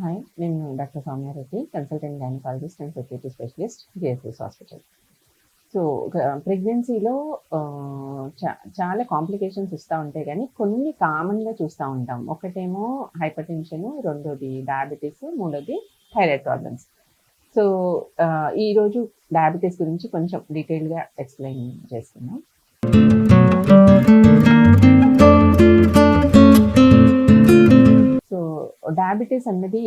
Hi నేను doctor Soumya Reddy consultant gynaecologist and security specialist JSS hospital so ప్రెగ్నెన్సీలో చాలా complications వస్తూ ఉంటాయి కానీ కొన్ని కామన్గా చూస్తూ ఉంటాం. ఒకటేమో హైపర్ టెన్షన్ రెండోది డయాబెటీస్ మూడోది థైరాయిడ్ ప్రాబ్లమ్స్ సో ఈరోజు డయాబెటీస్ గురించి కొంచెం డీటెయిల్గా ఎక్స్ప్లెయిన్ చేస్తున్నాం. డయాబెటీస్ అన్నది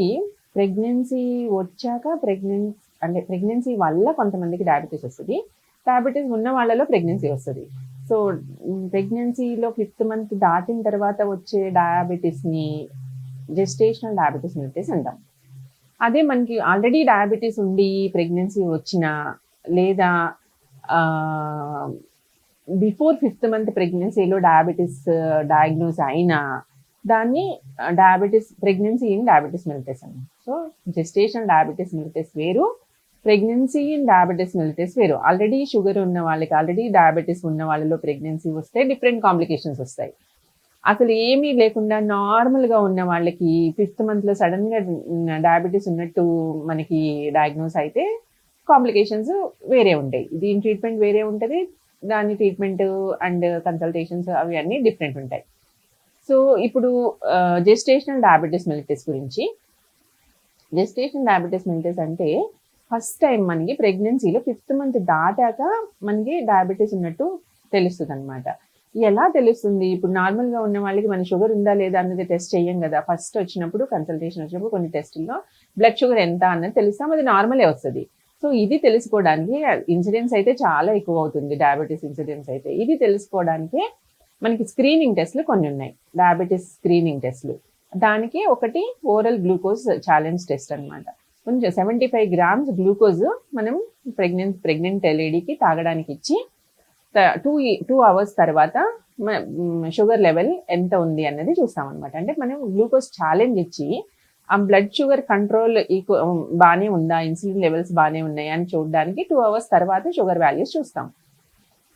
ప్రెగ్నెన్సీ వచ్చాక ప్రెగ్నెన్సీ అంటే ప్రెగ్నెన్సీ వల్ల కొంతమందికి డయాబెటీస్ వస్తుంది. డయాబెటీస్ ఉన్న వాళ్ళలో ప్రెగ్నెన్సీ వస్తుంది. సో ప్రెగ్నెన్సీలో ఫిఫ్త్ మంత్ దాటిన తర్వాత వచ్చే డయాబెటీస్ని జెస్టేషనల్ డయాబెటీస్ మెలిటీస్ అంటాం. అదే మనకి ఆల్రెడీ డయాబెటీస్ ఉండి ప్రెగ్నెన్సీ వచ్చిన లేదా బిఫోర్ ఫిఫ్త్ మంత్ ప్రెగ్నెన్సీలో డయాబెటీస్ డయాగ్నోస్ అయినా దాన్ని diabetes pregnancy in diabetes mellitus అని సో జెస్టేషన్ డయాబెటీస్ మిలిటెస్ వేరు ప్రెగ్నెన్సీ ఇన్ డయాబెటీస్ మిలిటెస్ వేరు. ఆల్రెడీ షుగర్ ఉన్న వాళ్ళకి ఆల్రెడీ డయాబెటీస్ ఉన్న వాళ్ళలో ప్రెగ్నెన్సీ వస్తే డిఫరెంట్ కాంప్లికేషన్స్ వస్తాయి. అసలు ఏమీ లేకుండా నార్మల్గా ఉన్న వాళ్ళకి ఫిఫ్త్ మంత్లో సడన్గా డయాబెటీస్ ఉన్నట్టు మనకి డయాగ్నోస్ అయితే కాంప్లికేషన్స్ వేరే ఉంటాయి. దీని ట్రీట్మెంట్ వేరే ఉంటుంది దాని ట్రీట్మెంట్ అండ్ కన్సల్టేషన్స్ అవి అన్నీ డిఫరెంట్ ఉంటాయి. సో ఇప్పుడు జెస్టేషనల్ డయాబెటీస్ మిలిటెస్ గురించి. జెస్టేషన్ డయాబెటీస్ మిలిటెస్ అంటే ఫస్ట్ టైం మనకి ప్రెగ్నెన్సీలో ఫిఫ్త్ మంత్ దాటాక మనకి డయాబెటీస్ ఉన్నట్టు తెలుస్తుంది అనమాట ఎలా తెలుస్తుంది? ఇప్పుడు నార్మల్గా ఉన్న వాళ్ళకి మన షుగర్ ఉందా లేదా అన్నది టెస్ట్ చేయం కదా. ఫస్ట్ వచ్చినప్పుడు కన్సల్టేషన్ వచ్చినప్పుడు కొన్ని టెస్టుల్లో బ్లడ్ షుగర్ ఎంత అన్నది తెలుస్తాం. అది నార్మలే వస్తుంది. సో ఇది తెలుసుకోవడానికి ఇన్సిడెన్స్ అయితే చాలా ఎక్కువ అవుతుంది. డయాబెటీస్ ఇన్సిడెన్స్ అయితే. ఇది తెలుసుకోవడానికి మనకి స్క్రీనింగ్ టెస్ట్లు కొన్ని ఉన్నాయి. డయాబెటీస్ స్క్రీనింగ్ టెస్ట్లు దానికి ఒకటి ఓరల్ గ్లూకోజ్ ఛాలెంజ్ టెస్ట్ అనమాట కొంచెం సెవెంటీ ఫైవ్ గ్రామ్స్ గ్లూకోజ్ మనం ప్రెగ్నెంట్ ప్రెగ్నెంట్ లేడీకి తాగడానికి ఇచ్చి టూ టూ అవర్స్ తర్వాత షుగర్ లెవెల్ ఎంత ఉంది అన్నది చూస్తామన్నమాట. అంటే మనం గ్లూకోజ్ ఛాలెంజ్ ఇచ్చి ఆ బ్లడ్ షుగర్ కంట్రోల్ ఈక్వ బాగానే ఉందా? ఇన్సులిన్ లెవెల్స్ బాగానే ఉన్నాయా? అని చూడడానికి టూ అవర్స్ తర్వాత షుగర్ వాల్యూస్ చూస్తాం.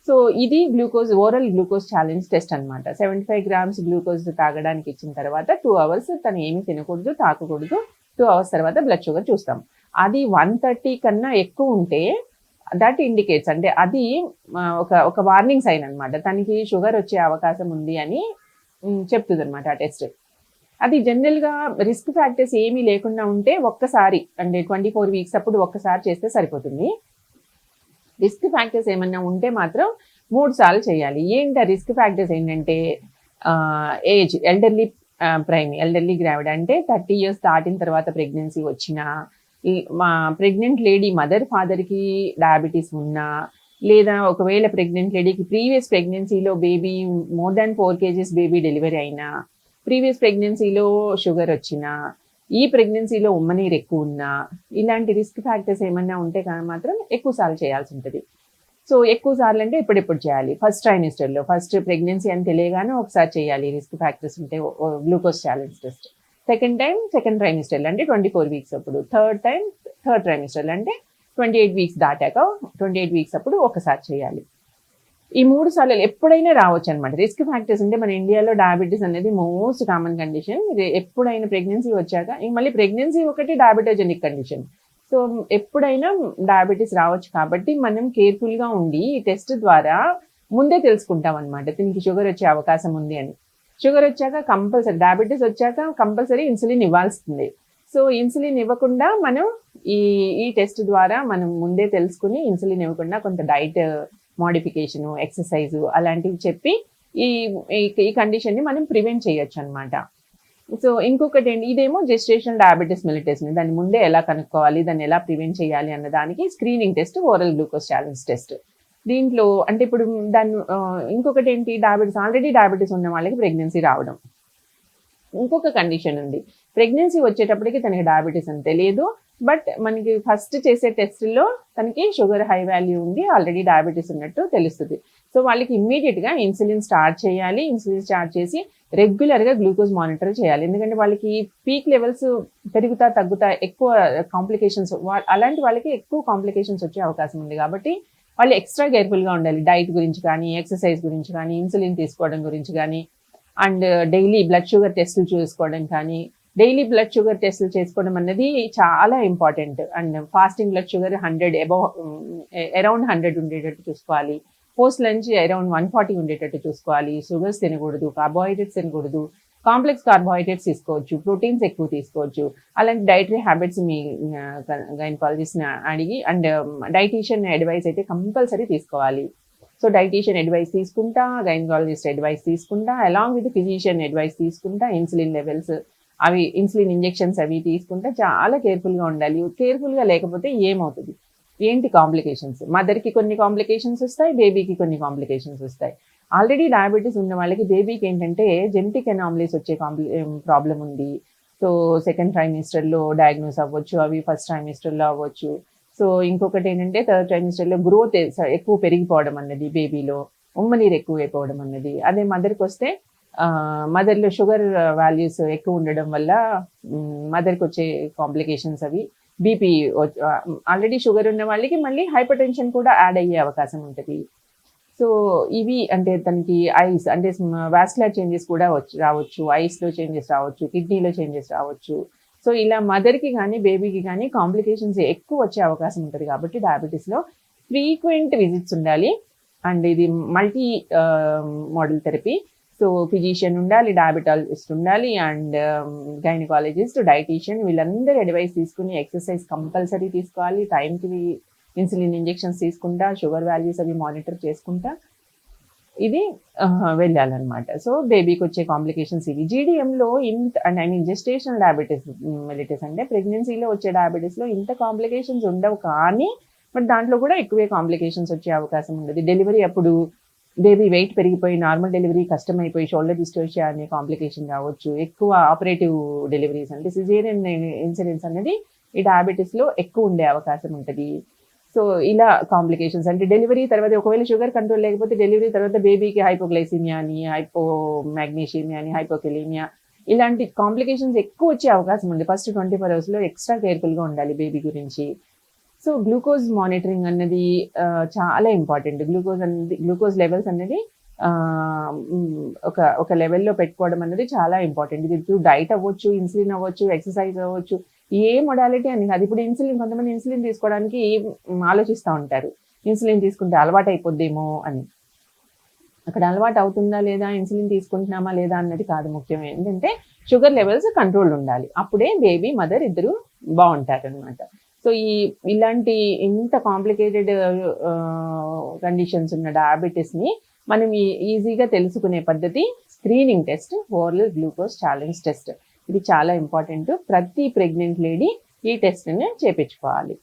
సో ఇది glucose oral glucose challenge test అనమాట సెవెంటీ ఫైవ్ గ్రామ్స్ గ్లూకోజ్ తాగడానికి ఇచ్చిన తర్వాత టూ అవర్స్ తను ఏమి తినకూడదు తాకకూడదు. టూ అవర్స్ తర్వాత బ్లడ్ షుగర్ చూస్తాం. అది వన్ థర్టీ కన్నా ఎక్కువ ఉంటే దట్ ఇండికేట్స్. అంటే అది ఒక ఒక వార్నింగ్ సైన్ అనమాట తనకి షుగర్ వచ్చే అవకాశం ఉంది అని చెప్తుంది అనమాట ఆ టెస్ట్. అది జనరల్గా రిస్క్ ఫ్యాక్టర్స్ ఏమీ లేకుండా ఉంటే ఒక్కసారి అంటే ట్వంటీ ఫోర్ వీక్స్ అప్పుడు ఒక్కసారి చేస్తే సరిపోతుంది. రిస్క్ ఫ్యాక్టర్స్ ఏమన్నా ఉంటే మాత్రం మూడు సార్లు చేయాలి. ఏంటి రిస్క్ ఫ్యాక్టర్స్ ఏంటంటే age elderly prime elderly gravid అంటే థర్టీ ఇయర్స్ దాటిన తర్వాత ప్రెగ్నెన్సీ వచ్చిన మా ప్రెగ్నెంట్ లేడీ మదర్ ఫాదర్కి డయాబెటీస్ ఉన్నా లేదా ఒకవేళ ప్రెగ్నెంట్ లేడీకి ప్రీవియస్ ప్రెగ్నెన్సీలో baby more than four kgs baby delivery అయినా ప్రీవియస్ ప్రెగ్నెన్సీలో షుగర్ వచ్చినా ఈ ప్రెగ్నెన్సీలో ఉమ్మనీరు ఎక్కువ ఉన్నా ఇలాంటి రిస్క్ ఫ్యాక్టర్స్ ఏమన్నా ఉంటే కానీ మాత్రం ఎక్కువ సార్లు చేయాల్సి ఉంటుంది. సో ఎక్కువ సార్లు అంటే ఎప్పుడెప్పుడు చేయాలి? ఫస్ట్ ట్రైనిస్టర్లో ఫస్ట్ ప్రెగ్నెన్సీ అని తెలియగానే ఒకసారి చేయాలి రిస్క్ ఫ్యాక్టర్స్ ఉంటే glucose challenge test second time second ట్రైమిస్టర్లు అంటే ట్వంటీ ఫోర్ వీక్స్ అప్పుడు థర్డ్ టైం థర్డ్ ట్రైమిస్టర్లు అంటే ట్వంటీ ఎయిట్ వీక్స్ దాటాక ట్వంటీ ఎయిట్ వీక్స్ అప్పుడు ఒకసారి చేయాలి. ఈ మూడు సార్లు ఎప్పుడైనా రావచ్చు అనమాట రిస్క్ ఫ్యాక్టర్స్ అంటే మన ఇండియాలో డయాబెటీస్ అనేది మోస్ట్ కామన్ కండిషన్ ఎప్పుడైనా ప్రెగ్నెన్సీ వచ్చాక మళ్ళీ ప్రెగ్నెన్సీ ఒకటి డయాబెటోజెనిక్ కండిషన్ సో ఎప్పుడైనా డయాబెటీస్ రావచ్చు కాబట్టి మనం కేర్ఫుల్గా ఉండి ఈ టెస్ట్ ద్వారా ముందే తెలుసుకుంటాం అనమాట దీనికి షుగర్ వచ్చే అవకాశం ఉంది అని. షుగర్ వచ్చాక కంపల్సరీ డయాబెటీస్ వచ్చాక కంపల్సరీ ఇన్సులిన్ ఇవ్వాల్సింది. సో ఇన్సులిన్ ఇవ్వకుండా మనం ఈ ఈ టెస్ట్ ద్వారా మనం ముందే తెలుసుకుని ఇన్సులిన్ ఇవ్వకుండా కొంత డైట్ మోడిఫికేషను ఎక్సర్సైజు అలాంటివి చెప్పి ఈ ఈ కండిషన్ని మనం ప్రివెంట్ చేయొచ్చు అనమాట సో ఇంకొకటి ఏంటి ఇదేమో జెస్టేషన్ డయాబెటీస్ మిలిటెస్ని దాన్ని ముందే ఎలా కనుక్కోవాలి దాన్ని ఎలా ప్రివెంట్ చేయాలి అన్న దానికి screening test oral glucose challenge test దీంట్లో అంటే ఇప్పుడు దాన్ని ఇంకొకటి ఏంటి డయాబెటీస్ ఆల్రెడీ డయాబెటీస్ ఉన్న వాళ్ళకి ప్రెగ్నెన్సీ రావడం. ఇంకొక కండిషన్ ఉంది. ప్రెగ్నెన్సీ వచ్చేటప్పటికి తనకి డయాబెటీస్ అని తెలియదు. బట్ మనకి ఫస్ట్ చేసే టెస్ట్లో తనకి షుగర్ హై వాల్యూ ఉంది ఆల్రెడీ డయాబెటీస్ ఉన్నట్టు తెలుస్తుంది. సో వాళ్ళకి ఇమ్మీడియట్గా ఇన్సులిన్ స్టార్ట్ చేయాలి ఇన్సులిన్ స్టార్ట్ చేసి రెగ్యులర్గా గ్లూకోజ్ మానిటర్ చేయాలి. ఎందుకంటే వాళ్ళకి పీక్ లెవెల్స్ పెరుగుతా తగ్గుతా ఎక్కువ కాంప్లికేషన్స్ అలాంటి వాళ్ళకి ఎక్కువ కాంప్లికేషన్స్ వచ్చే అవకాశం ఉంది కాబట్టి వాళ్ళు ఎక్స్ట్రా కేర్ఫుల్గా ఉండాలి. డైట్ గురించి కానీ ఎక్సర్సైజ్ గురించి కానీ ఇన్సులిన్ తీసుకోవడం గురించి కానీ అండ్ డైలీ బ్లడ్ షుగర్ టెస్టులు చూసుకోవడం కానీ డైలీ బ్లడ్ షుగర్ టెస్ట్లు చేసుకోవడం అన్నది చాలా important. And fasting blood sugar hundred above around hundred ఉండేటట్టు చూసుకోవాలి. Post lunch around one forty ఉండేటట్టు చూసుకోవాలి. షుగర్స్ తినకూడదు కార్బోహైడ్రేట్స్ తినకూడదు కాంప్లెక్స్ కార్బోహైడ్రేట్స్ తీసుకోవచ్చు ప్రోటీన్స్ ఎక్కువ తీసుకోవచ్చు. అలాంటి డైటరీ హ్యాబిట్స్ మీ గైనకాలజిస్ట్ని అడిగి అండ్ డైటీషియన్ అడ్వైస్ అయితే కంపల్సరీ తీసుకోవాలి. సో డైటీషియన్ అడ్వైస్ తీసుకుంటా గైనకాలజిస్ట్ అడ్వైస్ తీసుకుంటా అలాంగ్ విత్ ఫిజిషియన్ అడ్వైస్ తీసుకుంటా ఇన్సులిన్ లెవెల్స్ అవి ఇన్సులిన్ ఇంజెక్షన్స్ అవి తీసుకుంటే చాలా కేర్ఫుల్గా ఉండాలి. కేర్ఫుల్గా లేకపోతే ఏమవుతుంది? ఏంటి కాంప్లికేషన్స్? మదర్కి కొన్ని కాంప్లికేషన్స్ వస్తాయి బేబీకి కొన్ని కాంప్లికేషన్స్ వస్తాయి. ఆల్రెడీ డయాబెటీస్ ఉన్న వాళ్ళకి బేబీకి ఏంటంటే జెనటిక్ ఎనామలీస్ వచ్చే కాంప్లి ప్రాబ్లం ఉంది. సో సెకండ్ ట్రైమిస్టర్లో డయాగ్నోస్ అవ్వచ్చు అవి ఫస్ట్ ట్రైమిస్టర్లో అవ్వచ్చు. సో ఇంకొకటి ఏంటంటే థర్డ్ ట్రైమిస్టర్లో గ్రోత్ ఎక్కువ పెరిగిపోవడం అన్నది బేబీలో ఉమ్మ నీరు ఎక్కువ అయిపోవడం అన్నది. అదే మదర్కి వస్తే మదర్లో షుగర్ వాల్యూస్ ఎక్కువ ఉండడం వల్ల మదర్కి వచ్చే కాంప్లికేషన్స్ అవి బీపీ ఆల్రెడీ షుగర్ ఉన్న వాళ్ళకి మళ్ళీ హైపర్ టెన్షన్ కూడా యాడ్ అయ్యే అవకాశం ఉంటుంది. సో ఇవి అంటే తనకి ఐస్ అంటే వాస్కులర్ చేంజెస్ కూడా వచ్చి రావచ్చు ఐస్లో చేంజెస్ రావచ్చు కిడ్నీలో చేంజెస్ రావచ్చు. సో ఇలా మదర్కి కానీ బేబీకి కానీ కాంప్లికేషన్స్ ఎక్కువ వచ్చే అవకాశం ఉంటుంది కాబట్టి డయాబెటీస్లో ఫ్రీక్వెంట్ విజిట్స్ ఉండాలి. అండ్ ఇది multi modal therapy so physician ఉండాలి డయాబెటాలజిస్ట్ ఉండాలి అండ్ గైనకాలజిస్ట్ డైటీషియన్ వీళ్ళందరూ అడ్వైస్ తీసుకుని ఎక్సర్సైజ్ కంపల్సరీ తీసుకోవాలి. టైంకి ఇన్సులిన్ ఇంజెక్షన్స్ తీసుకుంటా షుగర్ వాల్యూస్ అవి మానిటర్ చేసుకుంటా. ఇది వెళ్ళాలన్నమాట. సో బేబీకి వచ్చే కాంప్లికేషన్స్ ఇవి. జీడిఎంలో ఇంత and I mean gestational diabetes mellitus అంటే ప్రెగ్నెన్సీలో వచ్చే డయాబెటీస్లో ఇంత కాంప్లికేషన్స్ ఉండవు కానీ బట్ దాంట్లో కూడా ఎక్కువే కాంప్లికేషన్స్ వచ్చే అవకాశం ఉండదు. డెలివరీ అప్పుడు బేబీ వెయిట్ పెరిగిపోయి నార్మల్ డెలివరీ కష్టమైపోయి షోల్డర్ డిస్టోషియా అనే కాంప్లికేషన్ రావచ్చు ఎక్కువ ఆపరేటివ్ డెలివరీస్ అంటే సిజేరియన్ ఇన్సిడెన్స్ అనేది ఈ డయాబెటీస్లో ఎక్కువ ఉండే అవకాశం ఉంటుంది. సో ఇలా కాంప్లికేషన్స్ అంటే డెలివరీ తర్వాత ఒకవేళ షుగర్ కంట్రోల్ లేకపోతే డెలివరీ తర్వాత బేబీకి హైపోగ్లైసీమియా అని హైపో మ్యాగ్నీషియమియా అని హైపోకెలీమియా ఇలాంటి కాంప్లికేషన్స్ ఎక్కువ వచ్చే అవకాశం ఉంది. ఫస్ట్ ట్వంటీ ఫోర్ అవర్స్లో ఎక్స్ట్రా కేర్ఫుల్గా ఉండాలి బేబీ గురించి. సో గ్లూకోజ్ మానిటరింగ్ అన్నది చాలా ఇంపార్టెంట్. గ్లూకోజ్ అనేది గ్లూకోజ్ లెవెల్స్ అనేది ఒక ఒక లెవెల్లో పెట్టుకోవడం అనేది చాలా ఇంపార్టెంట్. ఇది డైట్ అవ్వచ్చు ఇన్సులిన్ అవ్వచ్చు ఎక్సర్సైజ్ అవ్వచ్చు ఏ మొడాలిటీ అని కాదు. ఇప్పుడు ఇన్సులిన్ కొంతమంది ఇన్సులిన్ తీసుకోవడానికి ఆలోచిస్తూ ఉంటారు. ఇన్సులిన్ తీసుకుంటే అలవాటు అయిపోద్దేమో అని. అక్కడ అలవాటు అవుతుందా లేదా ఇన్సులిన్ తీసుకుంటున్నామా లేదా అన్నది కాదు ముఖ్యం. ఏంటంటే షుగర్ లెవెల్స్ కంట్రోల్ ఉండాలి. అప్పుడే బేబీ మదర్ ఇద్దరు బాగుంటారు అనమాట సో ఈ ఇలాంటి ఇంత కాంప్లికేటెడ్ కండిషన్స్ ఉన్న డయాబెటీస్ని మనం ఈజీగా తెలుసుకునే పద్ధతి screening test oral glucose challenge test. ఇది చాలా ఇంపార్టెంట్. ప్రతి ప్రెగ్నెంట్ లేడీ ఈ టెస్ట్ని చేపించుకోవాలి.